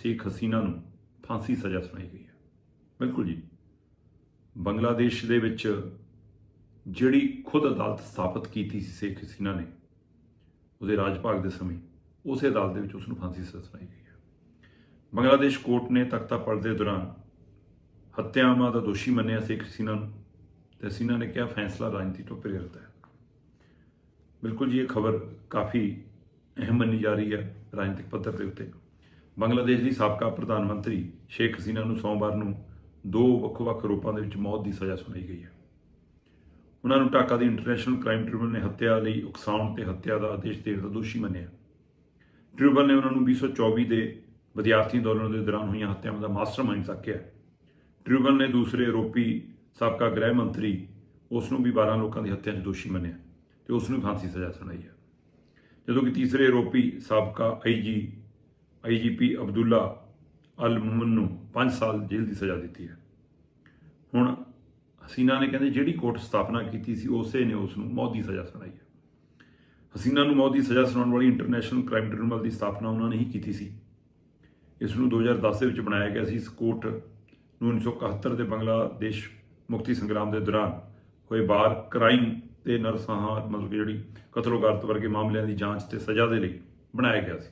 ਸ਼ੇਖ ਹਸੀਨਾ ਨੂੰ ਫਾਂਸੀ ਸਜ਼ਾ ਸੁਣਾਈ ਗਈ ਹੈ। ਬਿਲਕੁਲ ਜੀ। ਬੰਗਲਾਦੇਸ਼ ਦੇ ਵਿੱਚ ਜਿਹੜੀ ਖੁਦ ਅਦਾਲਤ ਸਥਾਪਿਤ ਕੀਤੀ ਸੀ ਸ਼ੇਖ ਹਸੀਨਾ ਨੇ, ਉਹਦੇ ਰਾਜ ਭਾਗ ਦੇ ਸਮੇਂ ਉਸੇ ਅਦਾਲਤ ਦੇ ਵਿੱਚ ਉਸ ਨੂੰ ਫਾਂਸੀ ਸਜ਼ਾ ਸੁਣਾਈ ਗਈ ਹੈ। ਬੰਗਲਾਦੇਸ਼ ਕੋਰਟ ਨੇ ਤਖਤਾ ਪਲਟ ਦੇ ਦੌਰਾਨ ਹੱਤਿਆਵਾਂ ਦਾ ਦੋਸ਼ੀ ਮੰਨਿਆ ਸ਼ੇਖ ਹਸੀਨਾ ਨੂੰ ਤੇ ਹਸੀਨਾ ਨੇ ਕਿਹਾ, ਫੈਸਲਾ ਰਾਜਨੀਤੀ ਤੋਂ ਪ੍ਰੇਰਿਤ ਹੈ। ਬਿਲਕੁਲ ਜੀ, ਇਹ ਖਬਰ ਕਾਫੀ ਅਹਿਮ ਮੰਨੀ ਜਾ ਰਹੀ ਹੈ ਰਾਜਨੀਤਿਕ ਪੱਧਰ ਦੇ ਉੱਤੇ। ਬੰਗਲਾਦੇਸ਼ ਦੀ ਸਾਬਕਾ ਪ੍ਰਧਾਨ ਮੰਤਰੀ ਸ਼ੇਖ ਹਸੀਨਾ ਨੂੰ ਸੋਮਵਾਰ ਨੂੰ ਦੋ ਵੱਖ-ਵੱਖ ਰੂਪਾਂ ਦੇ ਵਿੱਚ ਮੌਤ ਦੀ ਸਜ਼ਾ ਸੁਣਾਈ ਗਈ ਹੈ। ਉਹਨਾਂ ਨੂੰ ਢਾਕਾ ਦੀ ਇੰਟਰਨੈਸ਼ਨਲ ਕ੍ਰਾਈਮ ਟ੍ਰਿਬਿਊਨਲ ਨੇ ਹੱਤਿਆ ਲਈ ਉਕਸਾਉਣ ਤੇ ਹੱਤਿਆ ਦਾ ਆਦੇਸ਼ ਦੇਣ ਦਾ ਦੋਸ਼ੀ ਮੰਨਿਆ। ਟ੍ਰਿਬਿਊਨਲ ਨੇ ਉਹਨਾਂ ਨੂੰ 2024 ਦੇ ਵਿਦਿਆਰਥੀ ਅੰਦੋਲਨ ਦੇ ਦੌਰਾਨ ਹੋਈਆਂ ਹੱਤਿਆਵਾਂ ਦਾ ਮਾਸਟਰਮਾਈਂਡ ਤੱਕਿਆ ਟ੍ਰਿਬਿਊਨਲ ਨੇ ਦੂਸਰੇ ਆਰੋਪੀ ਸਾਬਕਾ ਗ੍ਰਹਿ ਮੰਤਰੀ, ਉਸ ਨੂੰ ਵੀ 12 ਲੋਕਾਂ ਦੀ ਹੱਤਿਆ 'ਚ ਦੋਸ਼ੀ ਮੰਨਿਆ ਤੇ ਉਸ ਨੂੰ ਫਾਂਸੀ ਸਜ਼ਾ ਸੁਣਾਈ ਹੈ। ਜਦੋਂ ਕਿ ਤੀਸਰੇ ਆਰੋਪੀ ਸਾਬਕਾ I G I G P Abdullah Al Mamun ਨੂੰ 5 ਸਾਲ ਜੇਲ੍ਹ ਦੀ ਸਜ਼ਾ ਦਿੱਤੀ ਹੈ। ਹੁਣ ਹਸੀਨਾ ਨੇ ਕਹਿੰਦੇ ਜਿਹੜੀ ਕੋਰਟ ਸਥਾਪਨਾ ਕੀਤੀ ਸੀ, ਉਸੇ ਨੇ ਉਸ ਨੂੰ ਮੌਤ ਦੀ ਸਜ਼ਾ ਸੁਣਾਈ ਹੈ। ਹਸੀਨਾ ਨੂੰ ਮੌਤ ਦੀ ਸਜ਼ਾ ਸੁਣਾਉਣ ਵਾਲੀ ਇੰਟਰਨੈਸ਼ਨਲ ਕ੍ਰਾਈਮ ਟ੍ਰਿਬਿਊਨਲ ਦੀ ਸਥਾਪਨਾ ਉਹਨਾਂ ਨੇ ਹੀ ਕੀਤੀ ਸੀ। ਇਸ ਨੂੰ 2010 ਦੇ ਵਿੱਚ ਬਣਾਇਆ ਗਿਆ ਸੀ। ਇਸ ਕੋਰਟ ਨੂੰ 1971 ਦੇ ਬੰਗਲਾਦੇਸ਼ ਮੁਕਤੀ ਸੰਗਰਾਮ ਦੇ ਦੌਰਾਨ ਹੋਏ ਬਾਰ ਕ੍ਰਾਈਮ ਤੇ ਨਰਸੰਹਾਰ ਮਤਲਬ ਕਿ ਜਿਹੜੀ ਕਤਲੋਗਾਰਤ ਵਰਗੇ ਮਾਮਲਿਆਂ ਦੀ ਜਾਂਚ ਤੇ ਸਜ਼ਾ ਦੇ ਲਈ ਬਣਾਇਆ ਗਿਆ ਸੀ।